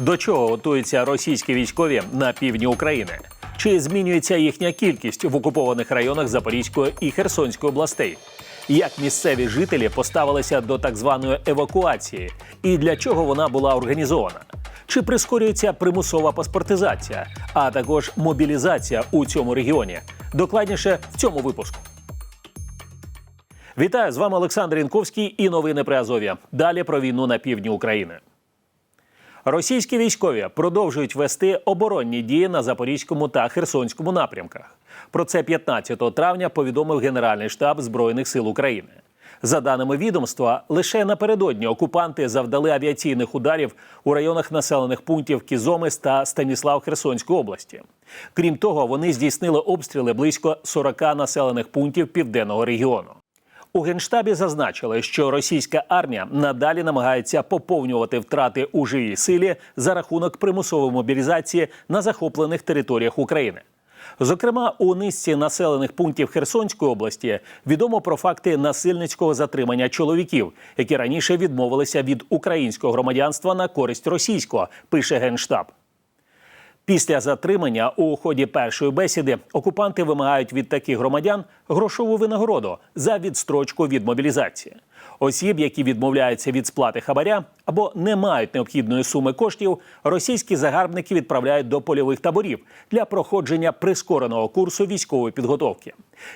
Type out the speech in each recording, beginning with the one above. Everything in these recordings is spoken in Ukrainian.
До чого готуються російські військові на півдні України? Чи змінюється їхня кількість в окупованих районах Запорізької і Херсонської областей? Як місцеві жителі поставилися до так званої евакуації, і для чого вона була організована? Чи прискорюється примусова паспортизація, а також мобілізація у цьому регіоні? Докладніше в цьому випуску. Вітаю з вами Олександр Інковський і новини при Азові. Далі про війну на півдні України. Російські військові продовжують вести оборонні дії на Запорізькому та Херсонському напрямках. Про це 15 травня повідомив Генеральний штаб Збройних сил України. За даними відомства, лише напередодні окупанти завдали авіаційних ударів у районах населених пунктів Кізомис та Станіслав Херсонської області. Крім того, вони здійснили обстріли близько 40 населених пунктів південного регіону. У генштабі зазначили, що російська армія надалі намагається поповнювати втрати у живій силі за рахунок примусової мобілізації на захоплених територіях України. Зокрема, у низці населених пунктів Херсонської області відомо про факти насильницького затримання чоловіків, які раніше відмовилися від українського громадянства на користь російського, пише генштаб. Після затримання у ході першої бесіди окупанти вимагають від таких громадян грошову винагороду за відстрочку від мобілізації. Осіб, які відмовляються від сплати хабаря або не мають необхідної суми коштів, російські загарбники відправляють до польових таборів для проходження прискореного курсу військової підготовки.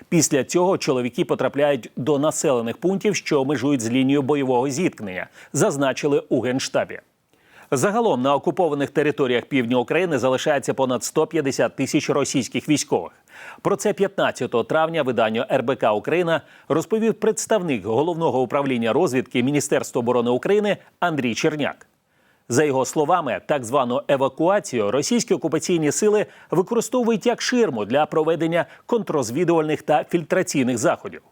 Після цього чоловіки потрапляють до населених пунктів, що межують з лінією бойового зіткнення, зазначили у генштабі. Загалом на окупованих територіях півдня України залишається понад 150 тисяч російських військових. Про це 15 травня виданню РБК Україна розповів представник головного управління розвідки Міністерства оборони України Андрій Черняк. За його словами, так звану евакуацію російські окупаційні сили використовують як ширму для проведення контррозвідувальних та фільтраційних заходів.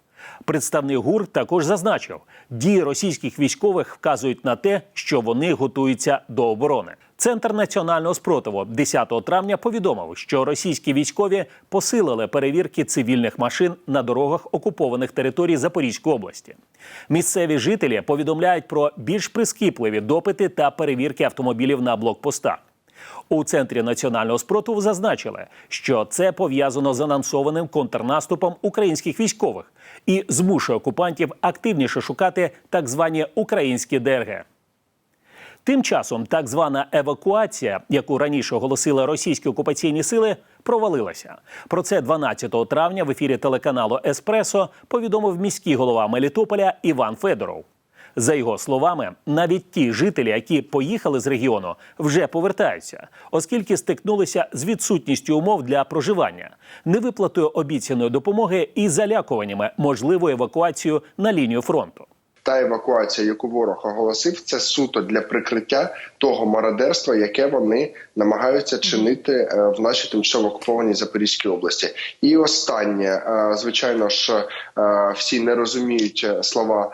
Представник ГУР також зазначив, дії російських військових вказують на те, що вони готуються до оборони. Центр національного спротиву 10 травня повідомив, що російські військові посилили перевірки цивільних машин на дорогах окупованих територій Запорізької області. Місцеві жителі повідомляють про більш прискіпливі допити та перевірки автомобілів на блокпостах. У центрі національного спротиву зазначили, що це пов'язано з анонсованим контрнаступом українських військових і змушує окупантів активніше шукати так звані українські ДРГ. Тим часом так звана евакуація, яку раніше оголосили російські окупаційні сили, провалилася. Про це 12 травня в ефірі телеканалу Еспресо повідомив міський голова Мелітополя Іван Федоров. За його словами, навіть ті жителі, які поїхали з регіону, вже повертаються, оскільки стикнулися з відсутністю умов для проживання, невиплатою обіцяної допомоги і залякуваннями можливою евакуацією на лінію фронту. Та евакуація, яку ворог оголосив, це суто для прикриття того мародерства, яке вони намагаються чинити е, в нашій тимчасово окупованій Запорізькій області. І останнє, е, звичайно ж, е, всі не розуміють слова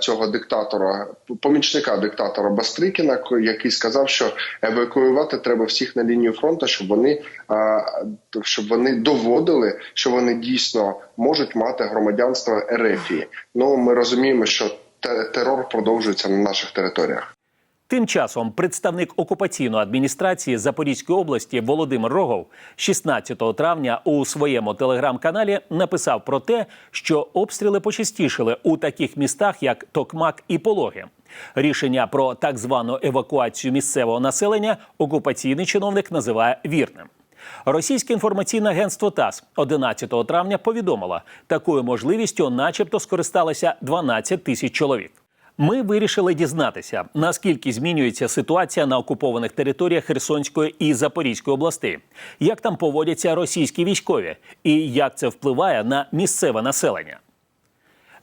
цього диктатора, помічника диктатора Бастрикіна, який сказав, що евакуювати треба всіх на лінію фронту, щоб вони щоб вони доводили, що вони дійсно можуть мати громадянство Ерефії. Ну ми розуміємо, що терор продовжується на наших територіях. Тим часом представник окупаційної адміністрації Запорізької області Володимир Рогов 16 травня у своєму телеграм-каналі написав про те, що обстріли почастішили у таких містах, як Токмак і Пологи. Рішення про так звану евакуацію місцевого населення окупаційний чиновник називає вірним. Російське інформаційне агентство ТАСС 11 травня повідомило, такою можливістю, начебто, скористалося 12 тисяч чоловік. Ми вирішили дізнатися, наскільки змінюється ситуація на окупованих територіях Херсонської і Запорізької областей, як там поводяться російські військові, і як це впливає на місцеве населення.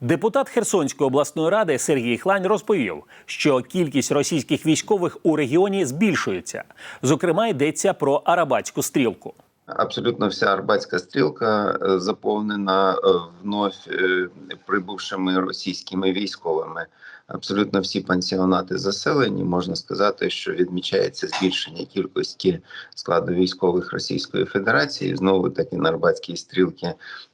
Депутат Херсонської обласної ради Сергій Хлань розповів, що кількість російських військових у регіоні збільшується. Зокрема, йдеться про Арабатську стрілку. Абсолютно вся Арбатська стрілка е, заповнена е, вновь е, прибувшими російськими військовими. абсолютно всі пансіонати заселені. Можна сказати, що відмічається збільшення кількості складу військових Російської Федерації. Знову таки на Арбатській стрілки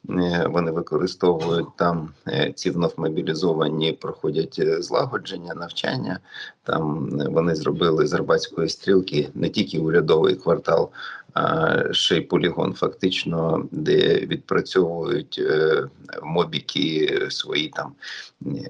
е, вони використовують там ці вновь мобілізовані, проходять злагодження, навчання. Там вони зробили з Арбатської стрілки не тільки урядовий квартал, ще й полігон, фактично, де відпрацьовують е, мобіки свої там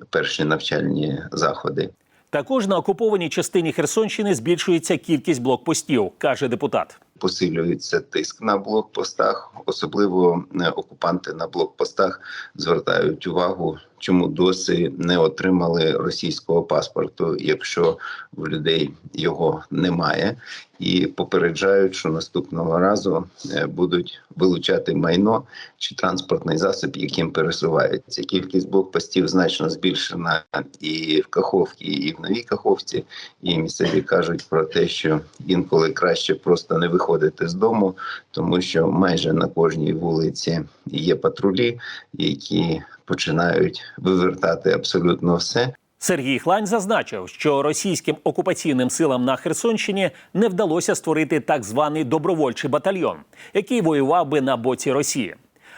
перші навчальні заходи. Також на окупованій частині Херсонщини збільшується кількість блокпостів, каже депутат. Посилюється тиск на блокпостах, особливо е, окупанти на блокпостах звертають увагу, чому досі не отримали російського паспорту, якщо в людей його немає, і попереджають, що наступного разу е, будуть вилучати майно чи транспортний засіб, яким пересуваються. Кількість блокпостів значно збільшена і в Каховці, і в Новій Каховці. І місцеві кажуть про те, що інколи краще просто не виходити з дому, тому що майже на кожній вулиці є патрулі, які починають вивертати абсолютно все. Сергій Хлань зазначив, що російським окупаційним силам на Херсонщині не вдалося створити так званий добровольчий батальйон, який воював би на боці Росії.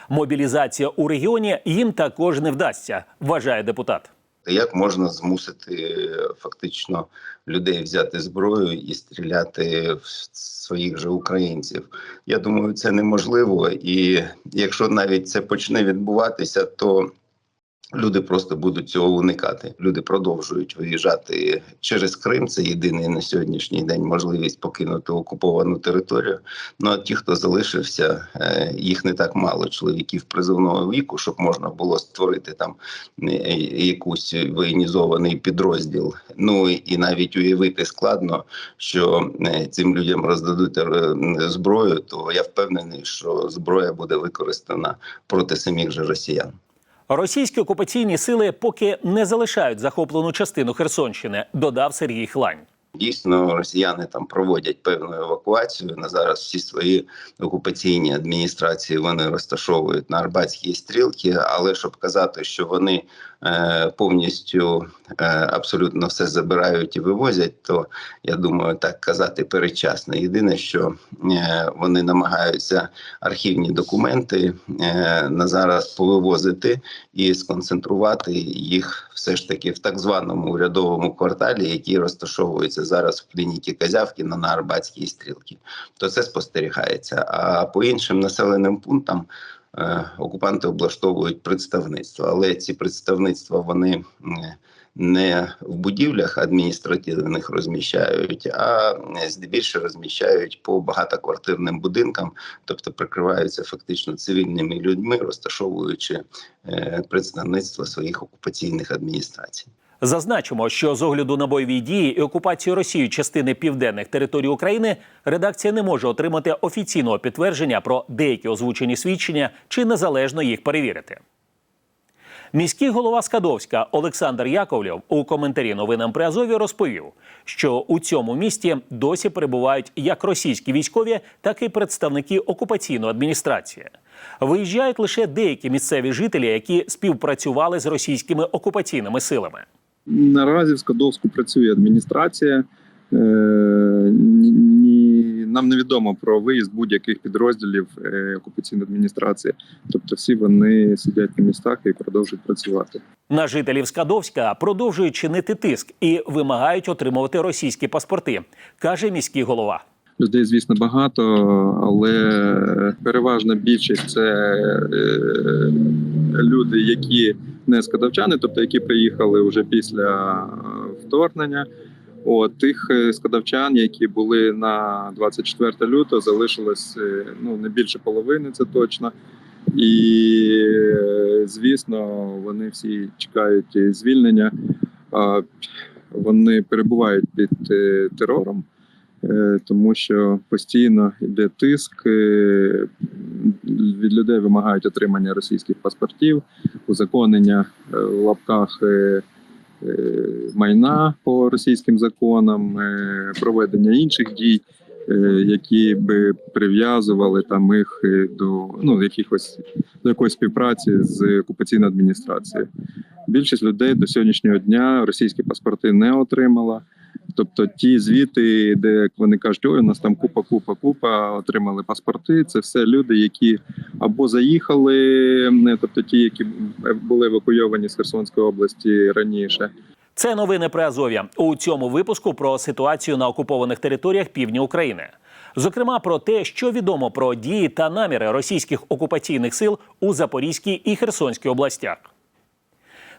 Мобілізація у регіоні їм також не вдасться, вважає депутат. Як можна змусити е, фактично людей взяти зброю і стріляти в своїх же українців? Я думаю, це неможливо. І якщо навіть це почне відбуватися, то люди просто будуть цього уникати. Люди продовжують виїжджати через Крим. Це єдиний на сьогоднішній день можливість покинути окуповану територію. Ну а ті, хто залишився, е, їх не так мало чоловіків призовного віку, щоб можна було створити там е, якийсь воєнізований підрозділ. Ну і навіть уявити складно, що е, цим людям роздадуть зброю, то я впевнений, що зброя буде використана проти самих же росіян. Російські окупаційні сили поки не залишають захоплену частину Херсонщини, додав Сергій Хлань. Дійсно, росіяни там проводять певну евакуацію. На зараз всі свої окупаційні адміністрації вони розташовують на Арбатській стрілки. Але щоб казати, що вони е, повністю е, абсолютно все забирають і вивозять, то я думаю, так казати передчасно. Єдине, що е, вони намагаються архівні документи е, на зараз повивозити і сконцентрувати їх все ж таки в так званому урядовому кварталі, який розташовується зараз в клініці Казявкіна на Арбатській стрілці. То це спостерігається. А по іншим населеним пунктам е, окупанти облаштовують представництво, але ці представництва вони. Не в будівлях адміністративних розміщають, а здебільшого розміщають по багатоквартирним будинкам, тобто прикриваються фактично цивільними людьми, розташовуючи е, представництво своїх окупаційних адміністрацій. Зазначимо, що з огляду на бойові дії і окупацію Росією частини південних територій України редакція не може отримати офіційного підтвердження про деякі озвучені свідчення чи незалежно їх перевірити. Міський голова Скадовська Олександр Яковлєв у коментарі новинам при Азові розповів, що у цьому місті досі перебувають як російські військові, так і представники окупаційної адміністрації. Виїжджають лише деякі місцеві жителі, які співпрацювали з російськими окупаційними силами. Наразі в Скадовську працює адміністрація. Е, нам невідомо про виїзд будь-яких підрозділів е, окупаційної адміністрації. Тобто, всі вони сидять на містах і продовжують працювати. На жителів Скадовська продовжують чинити тиск і вимагають отримувати російські паспорти, каже міський голова. Людей, звісно, багато, але переважна більшість це е, люди, які не скадовчани, тобто які приїхали вже після е, вторгнення. От тих е, скадовчан, які були на 24 лютого, залишилось е, ну не більше половини, це точно. І звісно, вони всі чекають звільнення. Вони перебувають під терором, тому що постійно йде тиск. е, Від людей вимагають отримання російських паспортів, узаконення е, в лапках е, е, майна по російським законам, е, проведення інших дій, е, які би прив'язували там їх е, до ну якихось до якоїсь співпраці з окупаційною адміністрацією. Більшість людей до сьогоднішнього дня російські паспорти не отримала. Тобто ті звіти, де вони кажуть, ой, у нас там купа, купа, купа, отримали паспорти. Це все люди, які або заїхали, не, тобто ті, які були евакуйовані з Херсонської області раніше, Це новини при Азов'я. У цьому випуску про ситуацію на окупованих територіях півдня України. Зокрема, про те, що відомо про дії та наміри російських окупаційних сил у Запорізькій і Херсонській областях.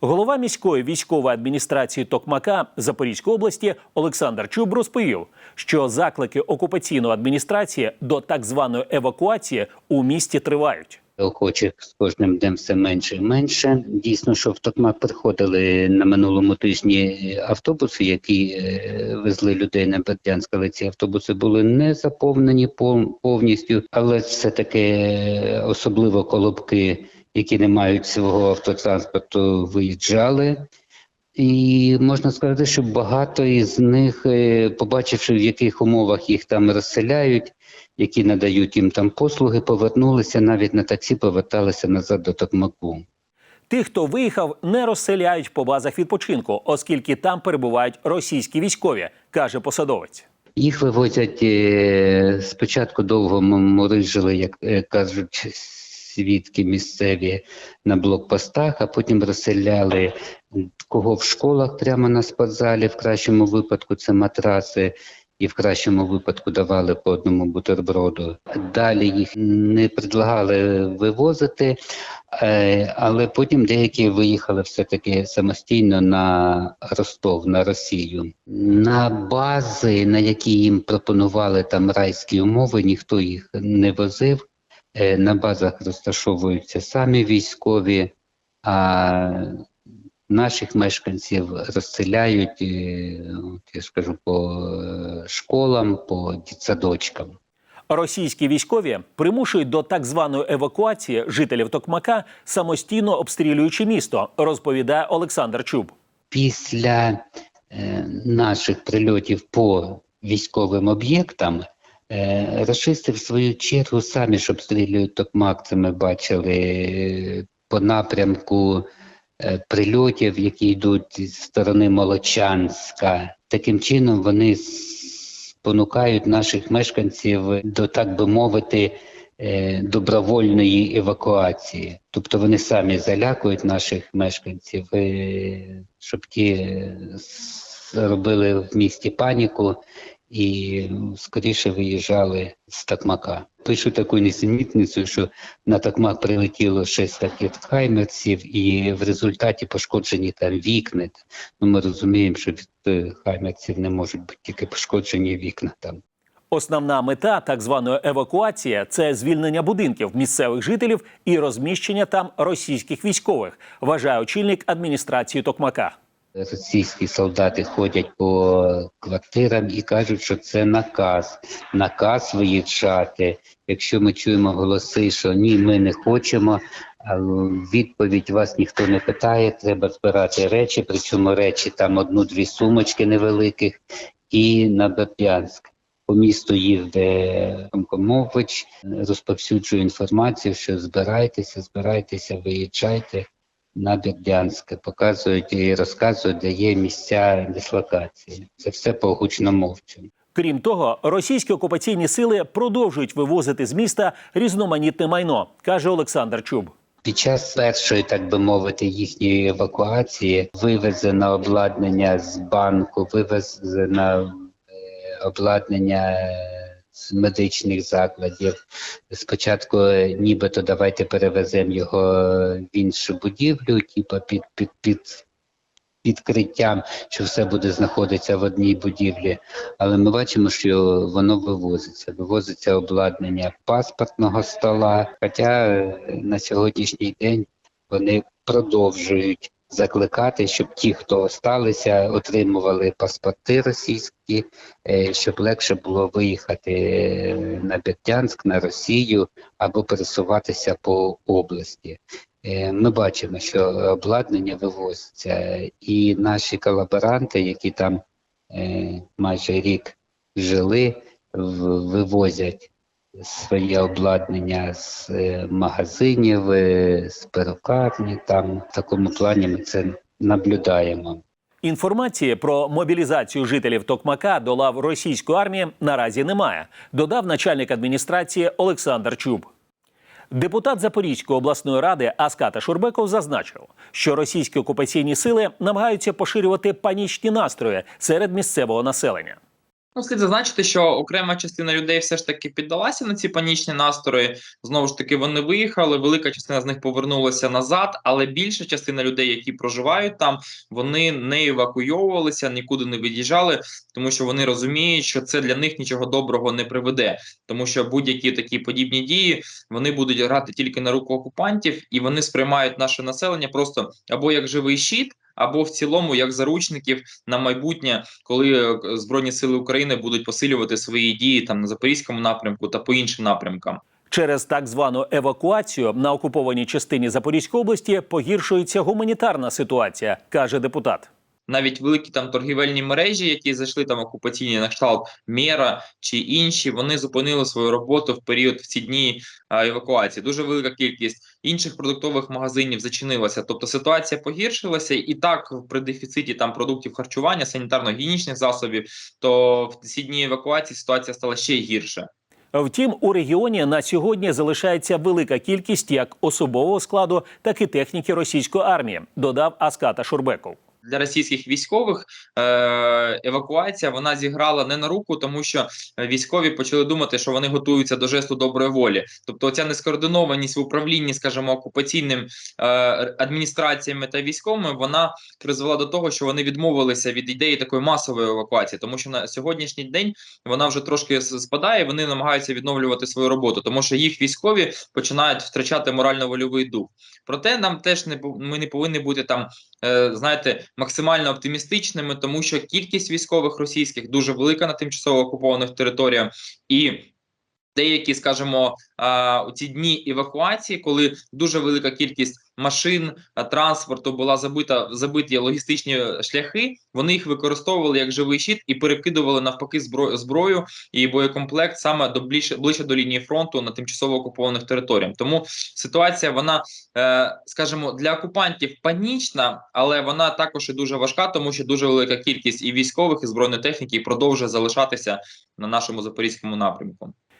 Голова міської військової адміністрації Токмака Запорізької області Олександр Чуб розповів, що заклики окупаційної адміністрації до так званої евакуації у місті тривають. охочих з кожним днем все менше і менше. Дійсно, що в Токмак приходили на минулому тижні автобуси, які е, везли людей на Бердянськ, але ці автобуси були не заповнені пов- повністю, але все таки особливо колобки, які не мають свого автотранспорту, виїжджали. І можна сказати, що багато із них, е, побачивши в яких умовах їх там розселяють, які надають їм там послуги, повернулися навіть на таксі, поверталися назад до Токмаку. Тих, хто виїхав, не розселяють по базах відпочинку, оскільки там перебувають російські військові, каже посадовець. Їх вивозять е, спочатку довго морижили, як е, кажуть свідки місцеві на блокпостах, а потім розселяли кого в школах прямо на спортзалі. В кращому випадку це матраси. І в кращому випадку давали по одному бутерброду. Далі їх не предлагали вивозити, е, але потім деякі виїхали все-таки самостійно на Ростов, на Росію. На бази, на які їм пропонували там райські умови, ніхто їх не возив. Е, На базах розташовуються самі військові, а наших мешканців розселяють, е, я скажу, по е, школам, по дитсадочкам. Російські військові примушують до так званої евакуації жителів Токмака, самостійно обстрілюючи місто, розповідає Олександр Чуб. Після е, наших прильотів по військовим об'єктам рашисти в свою чергу самі ж обстрілюють Токмак. Це ми бачили е, по напрямку е, прильотів, які йдуть з сторони Молочанська. Таким чином вони спонукають наших мешканців до, так би мовити, е, добровольної евакуації. Тобто вони самі залякують наших мешканців, е, щоб ті е, робили в місті паніку і скоріше виїжджали з Такмака. Пишу таку несенітницю, що на Такмак прилетіло шість ракет хаймерсів, і в результаті пошкоджені там вікна. Ну, ми розуміємо, що від е, хаймерсів не можуть бути тільки пошкоджені вікна там. Основна мета так званої евакуації це звільнення будинків місцевих жителів і розміщення там російських військових, вважає очільник адміністрації Токмака. Російські солдати ходять по квартирам і кажуть, що це наказ, наказ виїжджати. Якщо ми чуємо голоси, що ні, ми не хочемо. Відповідь вас ніхто не питає. Треба збирати речі, причому речі там одну-дві сумочки невеликих, і на Бердянськ. По місту їде Комкомович, розповсюджує інформацію, що збирайтеся, збирайтеся, виїжджайте на Бердянське, показують і розказують, де є місця дислокації. Це все по гучномовцю. Крім того, російські окупаційні сили продовжують вивозити з міста різноманітне майно, каже Олександр Чуб. Під час першої, так би мовити, їхньої евакуації вивезено обладнання з банку, вивезено е, обладнання е, з медичних закладів. Спочатку е, нібито давайте перевеземо його в іншу будівлю, типу під, під, під підкриттям, що все буде знаходитися в одній будівлі. Але ми бачимо, що воно вивозиться. Вивозиться обладнання паспортного стола. Хоча е, на сьогоднішній день вони продовжують закликати, щоб ті, хто осталися, отримували паспорти російські, е, щоб легше було виїхати е, на Бердянськ, на Росію або пересуватися по області. Е, Ми бачимо, що обладнання вивозиться, і наші колаборанти, які там майже рік жили, вивозять своє обладнання з е, магазинів, е, з перукарні. Там в такому плані ми це наблюдаємо. Інформації про мобілізацію жителів Токмака до лав російської армії наразі немає, додав начальник адміністрації Олександр Чуб. Депутат Запорізької обласної ради Аската Шурбеков зазначив, що російські окупаційні сили намагаються поширювати панічні настрої серед місцевого населення. Ну, слід зазначити, що окрема частина людей все ж таки піддалася на ці панічні настрої. Знову ж таки, вони виїхали. Велика частина з них повернулася назад, але більша частина людей, які проживають там, вони не евакуйовувалися, нікуди не від'їжджали, тому що вони розуміють, що це для них нічого доброго не приведе, тому що будь-які такі подібні дії вони будуть грати тільки на руку окупантів, і вони сприймають наше населення просто або як живий щит. Або в цілому як заручників на майбутнє, коли е, збройні сили України будуть посилювати свої дії там на запорізькому напрямку та по іншим напрямкам. Через так звану евакуацію на окупованій частині Запорізької області погіршується гуманітарна ситуація, каже депутат. Навіть великі там торгівельні мережі, які зайшли там окупаційні на кшталт Мєра чи інші, вони зупинили свою роботу в період в ці дні евакуації. Дуже велика кількість інших продуктових магазинів зачинилася. Тобто ситуація погіршилася, і так при дефіциті там продуктів харчування, санітарно-гігієнічних засобів, то в ці дні евакуації ситуація стала ще гірше. Втім, у регіоні на сьогодні залишається велика кількість як особового складу, так і техніки російської армії, додав Аската Шурбеков. Для російських військових е, евакуація вона зіграла не на руку, тому що військові почали думати, що вони готуються до жесту доброї волі. Тобто, ця нескоординованість в управлінні, скажімо, окупаційним е, адміністраціями та військовими, вона призвела до того, що вони відмовилися від ідеї такої масової евакуації, тому що на сьогоднішній день вона вже трошки спадає. Вони намагаються відновлювати свою роботу, тому що їх військові починають втрачати морально-вольовий дух. Проте нам теж не ми не повинні бути там знаєте, максимально оптимістичними, тому що кількість військових російських дуже велика на тимчасово окупованих територіях, і деякі, скажімо, у ці дні евакуації, коли дуже велика кількість машин, транспорту була забита забиті логістичні шляхи, вони їх використовували як живий щит і перекидували навпаки зброю, зброю і боєкомплект саме до ближче, ближче до лінії фронту на тимчасово окупованих територіях. Тому ситуація вона е, скажімо, для окупантів панічна, але вона також і дуже важка, тому що дуже велика кількість і військових, і збройної техніки продовжує залишатися на нашому запорізькому напрямку.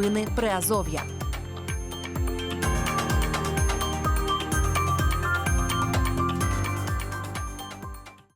Новини Приазов'я.